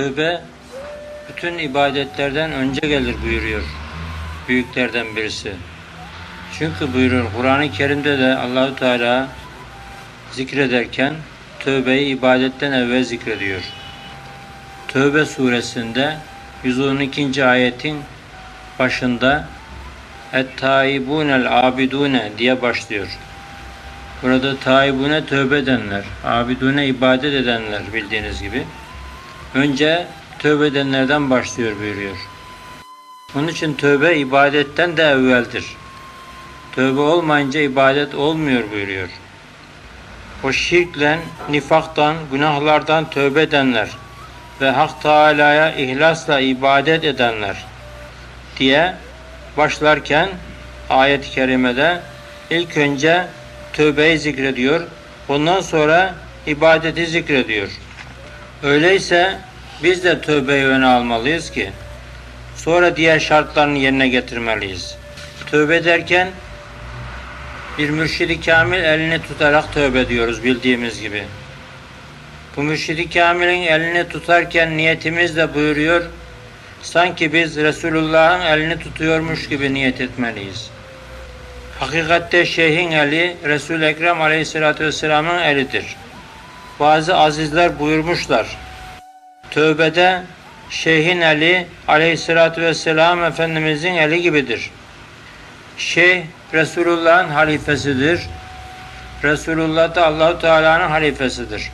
Tövbe bütün ibadetlerden önce gelir buyuruyor büyüklerden birisi. Çünkü buyuruyor Kur'an-ı Kerim'de de Allahu Teala zikrederken tövbeyi ibadetten evvel zikrediyor. Tövbe suresinde 112. ayetin başında Et-taibunel abidune diye başlıyor. Burada taibune tövbe edenler, abidune ibadet edenler bildiğiniz gibi. Önce tövbe edenlerden başlıyor buyuruyor. Onun için tövbe ibadetten de evveldir. Tövbe olmayınca ibadet olmuyor buyuruyor. O şirkle, nifaktan, günahlardan tövbe edenler ve Hak Teala'ya ihlasla ibadet edenler diye başlarken ayet-i kerimede ilk önce tövbeyi zikrediyor. Ondan sonra ibadeti zikrediyor. Öyleyse biz de tövbeyi öne almalıyız ki sonra diğer şartlarını yerine getirmeliyiz. Tövbe derken bir mürşidi kamil elini tutarak tövbe diyoruz bildiğimiz gibi. Bu mürşidi kamilin elini tutarken niyetimiz de buyuruyor. Sanki biz Resulullah'ın elini tutuyormuş gibi niyet etmeliyiz. Hakikatte şeyhin eli Resul-i Ekrem Aleyhisselatü Vesselam'ın elidir. Bazı azizler buyurmuşlar. Tövbede şeyhin eli Aleyhisselatü Vesselam Efendimizin eli gibidir. Şeyh Resulullah'ın halifesidir. Resulullah da Allahu Teala'nın halifesidir.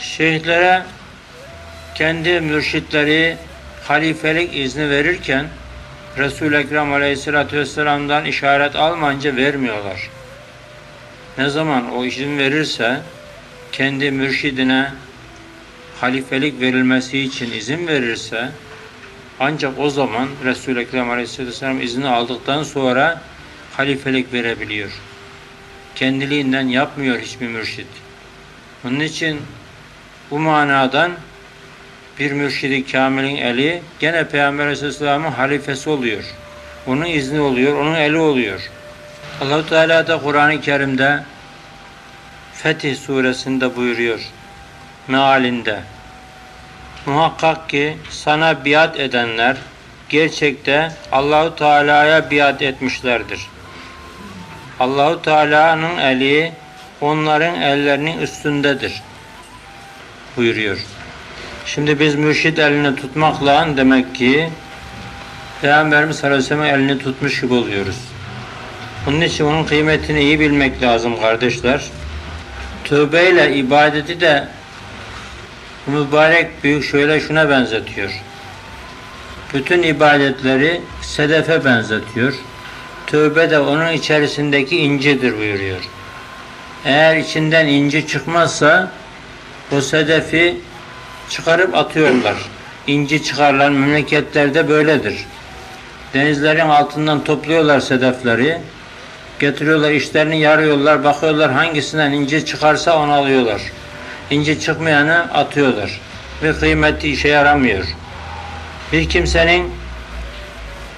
Şeyhlere kendi mürşitleri halifelik izni verirken Resul-i Ekrem Aleyhisselatü Vesselam'dan işaret almayınca vermiyorlar. Ne zaman o izin verirse kendi mürşidine halifelik verilmesi için izin verirse ancak o zaman Resul-i Ekrem Aleyhisselatü Vesselam izni aldıktan sonra halifelik verebiliyor. Kendiliğinden yapmıyor hiçbir mürşit. Onun için bu manadan bir mürşidi kamilin eli gene Peygamber Aleyhisselam'ın halifesi oluyor. Onun izni oluyor, onun eli oluyor. Allahu Teala da Kur'an-ı Kerim'de Fetih suresinde buyuruyor mealinde. Muhakkak ki sana biat edenler gerçekte Allahu Teala'ya biat etmişlerdir. Allahu Teala'nın eli onların ellerinin üstündedir buyuruyor. Şimdi biz mürşid elini tutmakla demek ki Peygamberimiz sallallahu elini tutmuş gibi oluyoruz. Onun için onun kıymetini iyi bilmek lazım kardeşler. Tövbeyle ibadeti de mübarek büyük şöyle şuna benzetiyor. Bütün ibadetleri sedefe benzetiyor. Tövbe de onun içerisindeki incidir buyuruyor. Eğer içinden inci çıkmazsa o sedefi çıkarıp atıyorlar. İnci çıkarılan memleketlerde böyledir. Denizlerin altından topluyorlar sedefleri. Getiriyorlar, işlerini yarıyorlar, bakıyorlar hangisinden inci çıkarsa onu alıyorlar. İnci çıkmayanı atıyorlar. Ve kıymeti işe yaramıyor. Bir kimsenin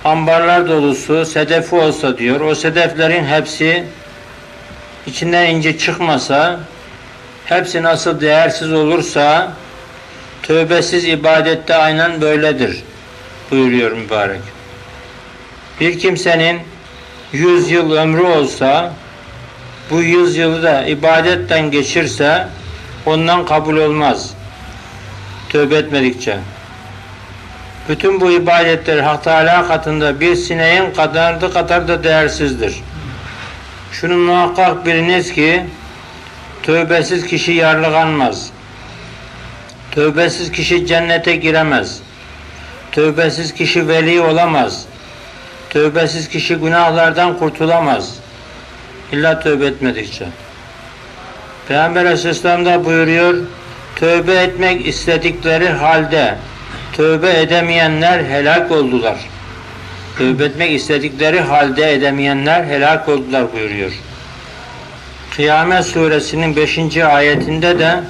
ambarlar dolusu sedefi olsa diyor, o sedeflerin hepsi içinden inci çıkmasa, hepsi nasıl değersiz olursa, tövbesiz ibadette aynen böyledir buyuruyor mübarek. Bir kimsenin yüz yıl ömrü olsa, bu yüz yılı da ibadetten geçirse, ondan kabul olmaz. Tövbe etmedikçe. Bütün bu ibadetler Hak Teala katında bir sineğin kadardı kadar da değersizdir. Şunu muhakkak biliniz ki tövbesiz kişi yarlıganmaz. Tövbesiz kişi cennete giremez. Tövbesiz kişi veli olamaz. Tövbesiz kişi günahlardan kurtulamaz. İlla tövbe etmedikçe. Peygamber Aleyhisselam da buyuruyor, tövbe etmek istedikleri halde tövbe edemeyenler helak oldular. Tövbe etmek istedikleri halde edemeyenler helak oldular buyuruyor. Kıyamet suresinin 5. ayetinde de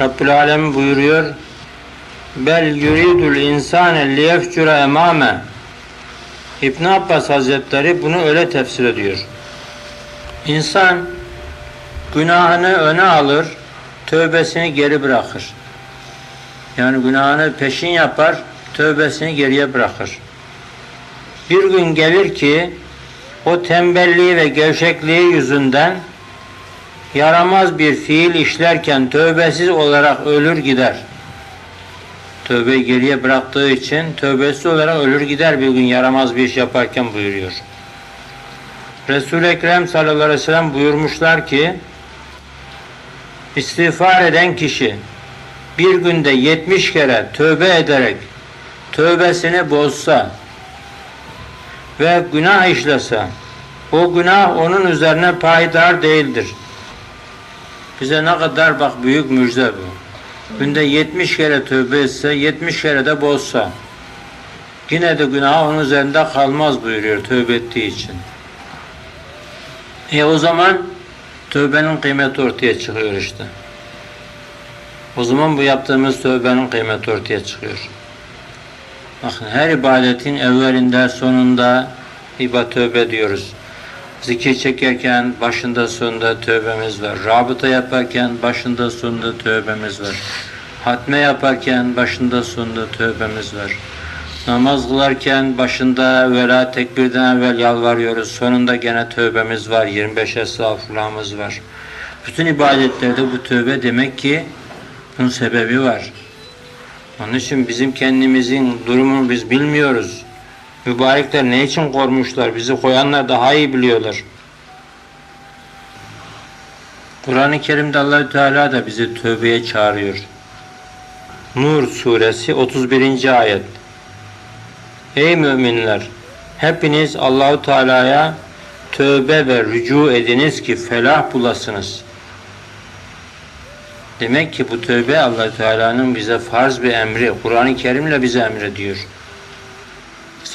Rabbül Alem buyuruyor. Bel yuridul insane liyefcura emame. İbn Abbas Hazretleri bunu öyle tefsir ediyor. İnsan günahını öne alır, tövbesini geri bırakır. Yani günahını peşin yapar, tövbesini geriye bırakır. Bir gün gelir ki o tembelliği ve gevşekliği yüzünden yaramaz bir fiil işlerken tövbesiz olarak ölür gider. Tövbeyi geriye bıraktığı için tövbesiz olarak ölür gider bir gün yaramaz bir iş yaparken buyuruyor. Resul-i Ekrem sallallahu aleyhi ve sellem buyurmuşlar ki istiğfar eden kişi bir günde 70 kere tövbe ederek tövbesini bozsa ve günah işlese o günah onun üzerine payidar değildir. Bize ne kadar bak büyük müjde bu. Günde 70 kere tövbe etse, 70 kere de bozsa yine de günah onun üzerinde kalmaz buyuruyor tövbe ettiği için. E o zaman tövbenin kıymeti ortaya çıkıyor işte. O zaman bu yaptığımız tövbenin kıymeti ortaya çıkıyor. Bakın her ibadetin evvelinde sonunda iba tövbe diyoruz. Zikir çekerken başında sonunda tövbemiz var. Rabıta yaparken başında sonunda tövbemiz var. Hatme yaparken başında sonunda tövbemiz var. Namaz kılarken başında evvela tekbirden evvel yalvarıyoruz. Sonunda gene tövbemiz var. 25 estağfurulahımız var. Bütün ibadetlerde bu tövbe demek ki bunun sebebi var. Onun için bizim kendimizin durumunu biz bilmiyoruz. Mübarekler ne için korumuşlar? Bizi koyanlar daha iyi biliyorlar. Kur'an-ı Kerim'de Allahü Teala da bizi tövbeye çağırıyor. Nur suresi 31. ayet. Ey müminler! Hepiniz Allahu Teala'ya tövbe ve rücu ediniz ki felah bulasınız. Demek ki bu tövbe allah Teala'nın bize farz bir emri. Kur'an-ı Kerim'le bize emrediyor.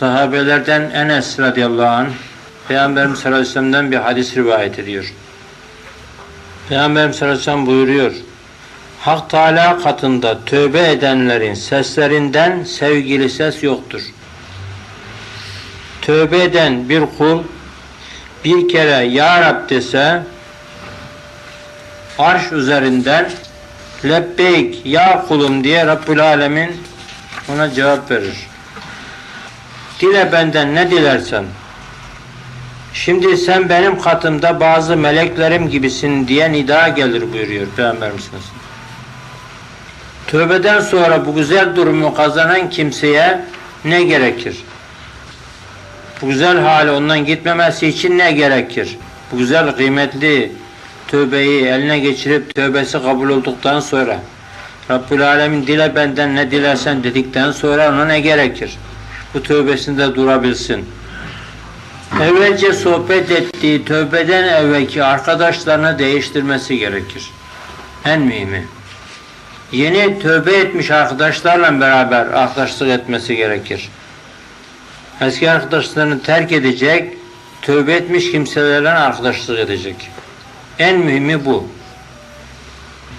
Sahabelerden Enes radıyallahu anh Peygamberimiz sallallahu aleyhi ve sellem'den bir hadis rivayet ediyor. Peygamberimiz sallallahu aleyhi ve sellem buyuruyor. Hak Teala katında tövbe edenlerin seslerinden sevgili ses yoktur. Tövbe eden bir kul bir kere Ya Rab dese arş üzerinden lebbeyk ya kulum diye Rabbül Alemin ona cevap verir. Dile benden ne dilersen. Şimdi sen benim katımda bazı meleklerim gibisin diye nida gelir buyuruyor Peygamberimiz. Tövbeden sonra bu güzel durumu kazanan kimseye ne gerekir? Bu güzel hali ondan gitmemesi için ne gerekir? Bu güzel kıymetli tövbeyi eline geçirip tövbesi kabul olduktan sonra Rabbül Alemin dile benden ne dilersen dedikten sonra ona ne gerekir? Bu tövbesinde durabilsin. Evvelce sohbet ettiği tövbeden evvelki arkadaşlarını değiştirmesi gerekir. En mühimi. Yeni tövbe etmiş arkadaşlarla beraber arkadaşlık etmesi gerekir. Eski arkadaşlarını terk edecek, tövbe etmiş kimselerle arkadaşlık edecek. En mühimi bu.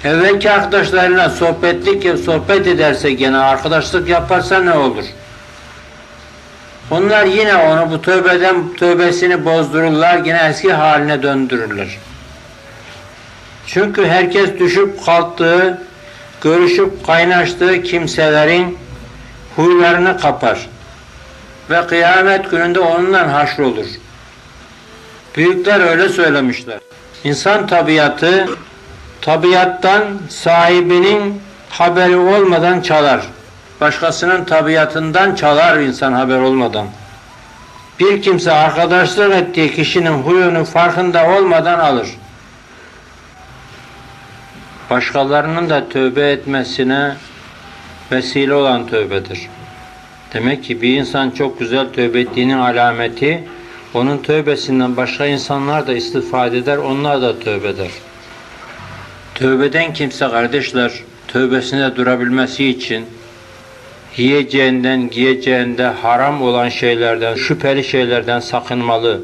Evvelki arkadaşlarıyla sohbetlik sohbet ederse gene arkadaşlık yaparsa ne olur? Onlar yine onu bu tövbeden tövbesini bozdururlar, yine eski haline döndürürler. Çünkü herkes düşüp kalktığı, görüşüp kaynaştığı kimselerin huylarını kapar. Ve kıyamet gününde onunla haşrolur. Büyükler öyle söylemişler. İnsan tabiatı tabiattan sahibinin haberi olmadan çalar. Başkasının tabiatından çalar insan haber olmadan. Bir kimse arkadaşlık ettiği kişinin huyunu farkında olmadan alır. Başkalarının da tövbe etmesine vesile olan tövbedir. Demek ki bir insan çok güzel tövbe ettiğinin alameti onun tövbesinden başka insanlar da istifade eder, onlar da tövbe eder. Tövbeden kimse kardeşler, tövbesinde durabilmesi için yiyeceğinden, giyeceğinde haram olan şeylerden, şüpheli şeylerden sakınmalı.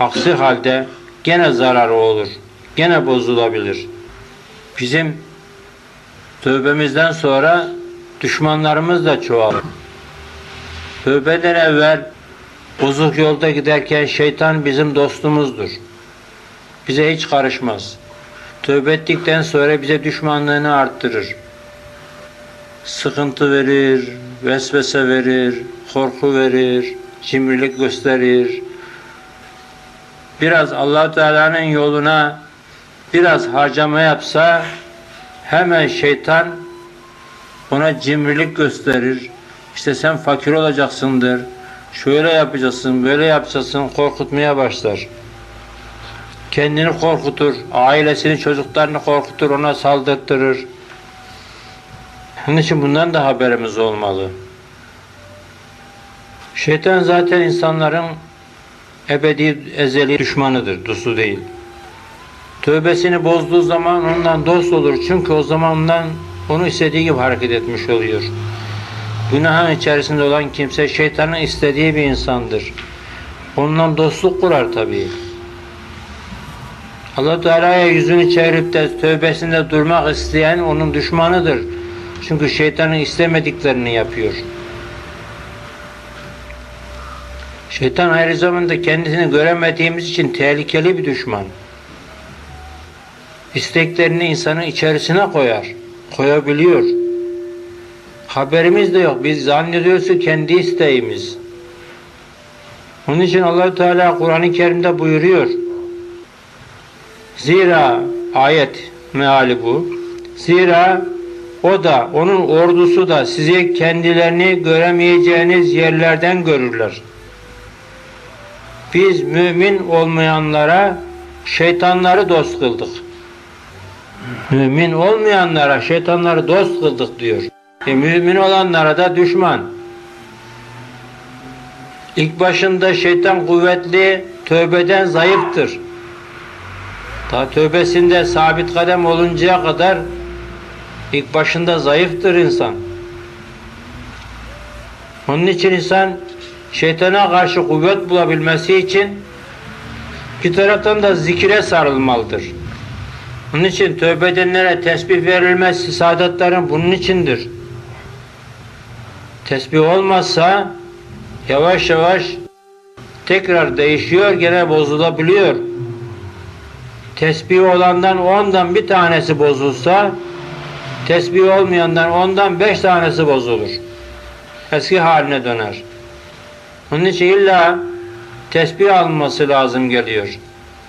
Aksi halde gene zararı olur, gene bozulabilir. Bizim tövbemizden sonra düşmanlarımız da çoğalır. Tövbeden evvel Bozuk yolda giderken şeytan bizim dostumuzdur. Bize hiç karışmaz. Tövbe ettikten sonra bize düşmanlığını arttırır. Sıkıntı verir, vesvese verir, korku verir, cimrilik gösterir. Biraz allah Teala'nın yoluna biraz harcama yapsa hemen şeytan ona cimrilik gösterir. İşte sen fakir olacaksındır. Şöyle yapacaksın, böyle yapacaksın korkutmaya başlar. Kendini korkutur, ailesini, çocuklarını korkutur, ona saldırtırır. Onun için bundan da haberimiz olmalı. Şeytan zaten insanların ebedi, ezeli düşmanıdır, dostu değil. Tövbesini bozduğu zaman ondan dost olur. Çünkü o zaman ondan onu istediği gibi hareket etmiş oluyor. Günahın içerisinde olan kimse şeytanın istediği bir insandır. Ondan dostluk kurar tabii. allah Teala'ya yüzünü çevirip de tövbesinde durmak isteyen onun düşmanıdır. Çünkü şeytanın istemediklerini yapıyor. Şeytan aynı zamanda kendisini göremediğimiz için tehlikeli bir düşman. İsteklerini insanın içerisine koyar. Koyabiliyor. Haberimiz de yok. Biz zannediyoruz ki kendi isteğimiz. Onun için allah Teala Kur'an-ı Kerim'de buyuruyor. Zira ayet meali bu. Zira o da onun ordusu da sizi kendilerini göremeyeceğiniz yerlerden görürler. Biz mümin olmayanlara şeytanları dost kıldık. Mümin olmayanlara şeytanları dost kıldık diyor. E, mümin olanlara da düşman. İlk başında şeytan kuvvetli, tövbeden zayıftır. Ta tövbesinde sabit kadem oluncaya kadar ilk başında zayıftır insan. Onun için insan şeytana karşı kuvvet bulabilmesi için bir taraftan da zikire sarılmalıdır. Onun için tövbe edenlere tesbih verilmez saadatların bunun içindir. Tesbih olmazsa yavaş yavaş tekrar değişiyor, gene bozulabiliyor. Tesbih olandan ondan bir tanesi bozulsa, tesbih olmayandan ondan beş tanesi bozulur. Eski haline döner. Onun için illa tesbih alınması lazım geliyor.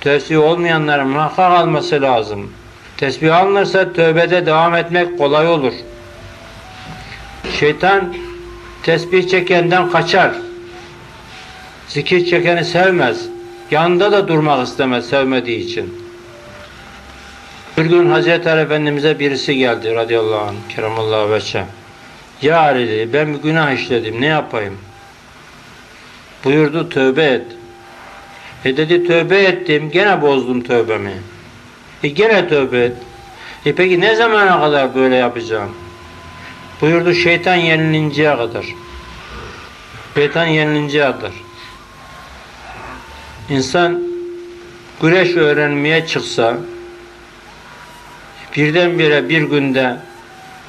Tesbih olmayanların muhakkak alması lazım. Tesbih alınırsa tövbede devam etmek kolay olur. Şeytan tesbih çekenden kaçar. Zikir çekeni sevmez. Yanında da durmak istemez sevmediği için. Bir gün Hazreti Ali Efendimiz'e birisi geldi radıyallahu anh, keremallahu veçhe. Ya Ali dedi, ben bir günah işledim, ne yapayım? Buyurdu, tövbe et. E dedi, tövbe ettim, gene bozdum tövbemi. E gene tövbe et. E peki ne zamana kadar böyle yapacağım? Buyurdu, şeytan yenilinceye kadar. Şeytan yenilinceye kadar. İnsan güreş öğrenmeye çıksa, birdenbire bir günde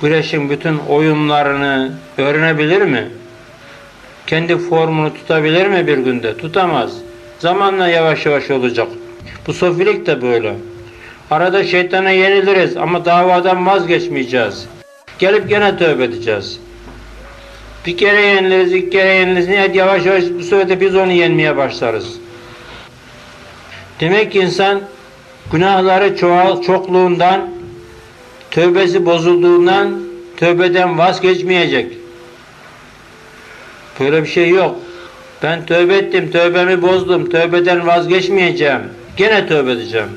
güreşin bütün oyunlarını öğrenebilir mi? Kendi formunu tutabilir mi bir günde? Tutamaz. Zamanla yavaş yavaş olacak. Bu sofilik de böyle. Arada şeytana yeniliriz ama davadan vazgeçmeyeceğiz. Gelip gene tövbe edeceğiz. Bir kere yeniliriz, iki kere yeniliriz. Nihayet yavaş yavaş bu sefer biz onu yenmeye başlarız. Demek ki insan günahları çoğal, çokluğundan tövbesi bozulduğundan tövbeden vazgeçmeyecek. Böyle bir şey yok. Ben tövbe ettim, tövbemi bozdum, tövbeden vazgeçmeyeceğim. Gene tövbe edeceğim.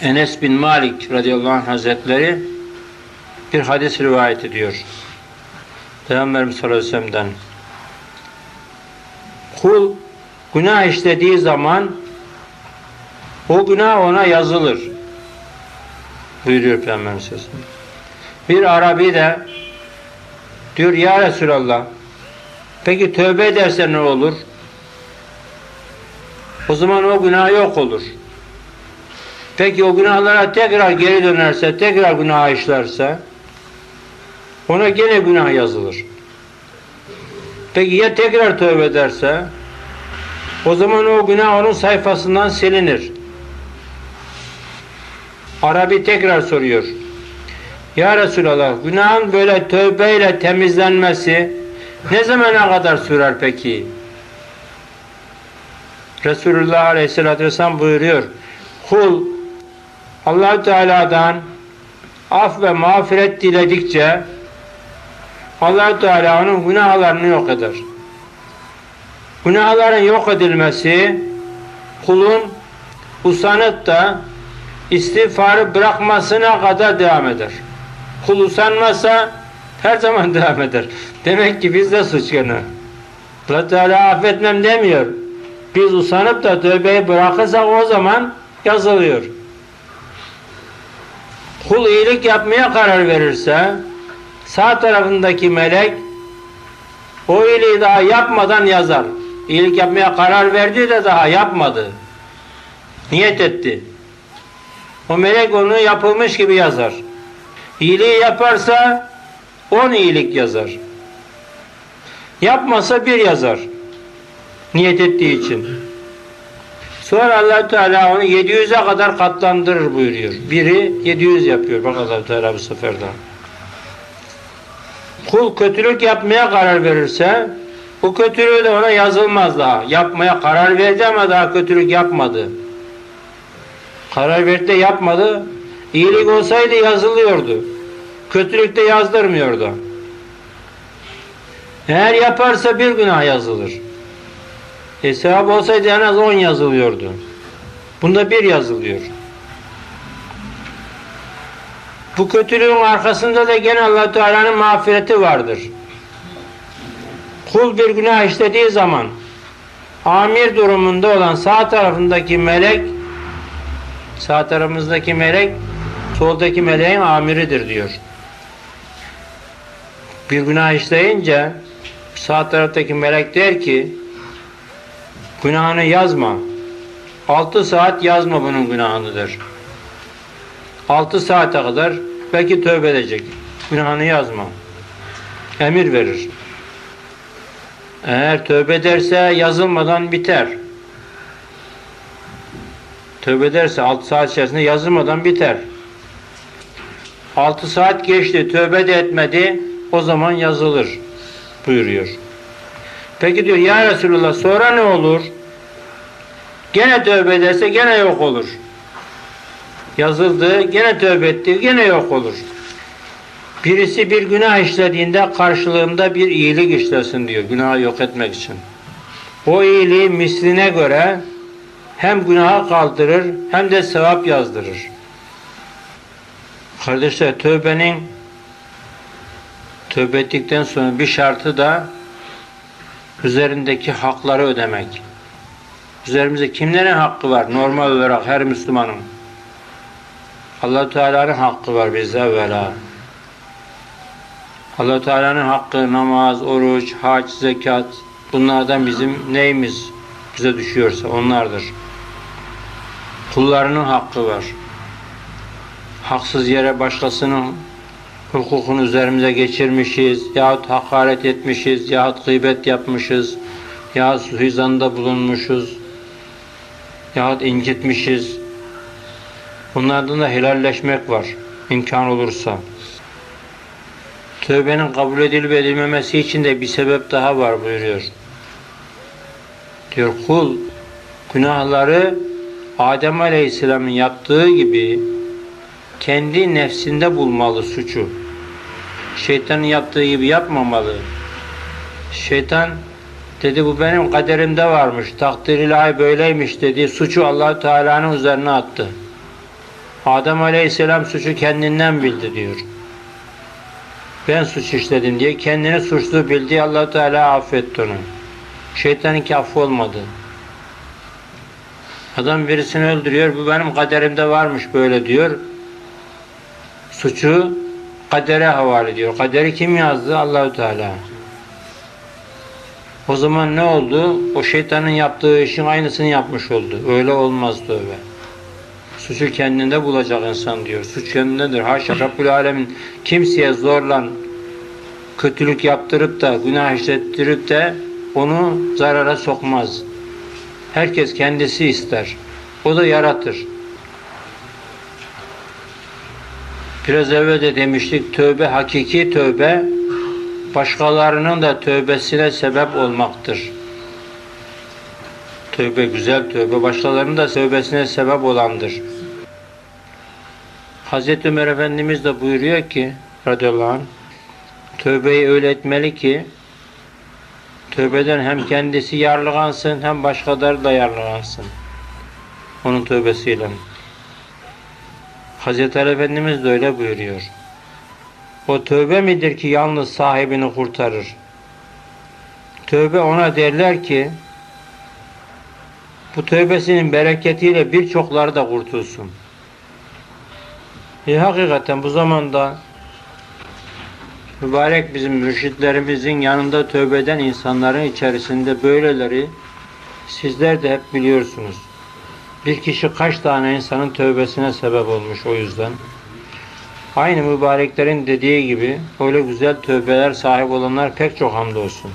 Enes bin Malik radıyallahu anh hazretleri bir hadis rivayet ediyor. Peygamberimiz sallallahu aleyhi ve sellem'den. Kul günah işlediği zaman o günah ona yazılır buyuruyor Peygamberimiz Bir Arabi de diyor ya Resulallah peki tövbe ederse ne olur? O zaman o günah yok olur. Peki o günahlara tekrar geri dönerse, tekrar günah işlerse ona gene günah yazılır. Peki ya tekrar tövbe ederse o zaman o günah onun sayfasından silinir. Arabi tekrar soruyor. Ya Resulallah günahın böyle tövbeyle temizlenmesi ne zamana kadar sürer peki? Resulullah Aleyhisselatü Vesselam buyuruyor. Kul allah Teala'dan af ve mağfiret diledikçe allah Teala onun günahlarını yok eder. Günahların yok edilmesi kulun usanıp da istiğfarı bırakmasına kadar devam eder. Kul usanmazsa her zaman devam eder. Demek ki bizde suç gene. Allah Teala affetmem demiyor. Biz usanıp da tövbeyi bırakırsak o zaman yazılıyor. Kul iyilik yapmaya karar verirse sağ tarafındaki melek o iyiliği daha yapmadan yazar. İyilik yapmaya karar verdi de daha yapmadı. Niyet etti. O melek onu yapılmış gibi yazar. İyiliği yaparsa on iyilik yazar. Yapmasa bir yazar. Niyet ettiği için. Sonra allah Teala onu 700'e kadar katlandırır buyuruyor. Biri 700 yapıyor. Bak allah Teala bu sefer daha. Kul kötülük yapmaya karar verirse bu kötülüğü de ona yazılmaz daha. Yapmaya karar verdi ama daha kötülük yapmadı. Karar verdi yapmadı. İyilik olsaydı yazılıyordu. Kötülük de yazdırmıyordu. Eğer yaparsa bir günah yazılır. E sevap olsaydı en az on yazılıyordu. Bunda bir yazılıyor. Bu kötülüğün arkasında da gene allah Teala'nın mağfireti vardır. Kul bir günah işlediği zaman amir durumunda olan sağ tarafındaki melek sağ tarafımızdaki melek soldaki meleğin amiridir diyor. Bir günah işleyince sağ taraftaki melek der ki günahını yazma. 6 saat yazma bunun günahını der. 6 saate kadar belki tövbe edecek. Günahını yazma. Emir verir. Eğer tövbe ederse yazılmadan biter. Tövbe ederse 6 saat içerisinde yazılmadan biter. 6 saat geçti, tövbe de etmedi, o zaman yazılır buyuruyor. Peki diyor ya Resulullah sonra ne olur? Gene tövbe ederse gene yok olur. Yazıldı, gene tövbe etti, gene yok olur. Birisi bir günah işlediğinde karşılığında bir iyilik işlesin diyor günahı yok etmek için. O iyiliği misline göre hem günahı kaldırır hem de sevap yazdırır. Kardeşler tövbenin tövbe ettikten sonra bir şartı da üzerindeki hakları ödemek. Üzerimizde kimlerin hakkı var normal olarak her Müslümanın? allah Teala'nın hakkı var bizde evvela. allah Teala'nın hakkı namaz, oruç, hac, zekat bunlardan bizim neyimiz bize düşüyorsa onlardır. Kullarının hakkı var. Haksız yere başkasının hukukunu üzerimize geçirmişiz, yahut hakaret etmişiz, yahut gıybet yapmışız, yahut suizanda bulunmuşuz, yahut incitmişiz. Bunlardan da helalleşmek var, imkan olursa. Tövbenin kabul edilip edilmemesi için de bir sebep daha var buyuruyor. Diyor kul günahları Adem Aleyhisselam'ın yaptığı gibi kendi nefsinde bulmalı suçu. Şeytanın yaptığı gibi yapmamalı. Şeytan dedi bu benim kaderimde varmış, takdir ilahi böyleymiş dedi. Suçu allah Teala'nın üzerine attı. Adem Aleyhisselam suçu kendinden bildi diyor. Ben suç işledim diye kendini suçlu bildi. allah Teala affetti onu. Şeytanın affı olmadı. Adam birisini öldürüyor. Bu benim kaderimde varmış böyle diyor. Suçu kadere havale ediyor. Kaderi kim yazdı? Allahü Teala. O zaman ne oldu? O şeytanın yaptığı işin aynısını yapmış oldu. Öyle olmaz tövbe. Suçu kendinde bulacak insan diyor. Suç kendindedir. Haşa Rabbül Alemin kimseye zorlan kötülük yaptırıp da günah işlettirip de onu zarara sokmaz. Herkes kendisi ister. O da yaratır. Biraz evvel de demiştik tövbe hakiki tövbe başkalarının da tövbesine sebep olmaktır. Tövbe güzel tövbe başkalarının da tövbesine sebep olandır. Hazreti Ömer Efendimiz de buyuruyor ki radıyallahu anh tövbeyi öyle etmeli ki tövbeden hem kendisi yarlıgansın hem başkaları da yarlıgansın. Onun tövbesiyle. Hazreti Ali Efendimiz de öyle buyuruyor. O tövbe midir ki yalnız sahibini kurtarır? Tövbe ona derler ki bu tövbesinin bereketiyle birçokları da kurtulsun. E hakikaten bu zamanda mübarek bizim mürşitlerimizin yanında tövbe eden insanların içerisinde böyleleri sizler de hep biliyorsunuz. Bir kişi kaç tane insanın tövbesine sebep olmuş o yüzden. Aynı mübareklerin dediği gibi öyle güzel tövbeler sahip olanlar pek çok hamdolsun.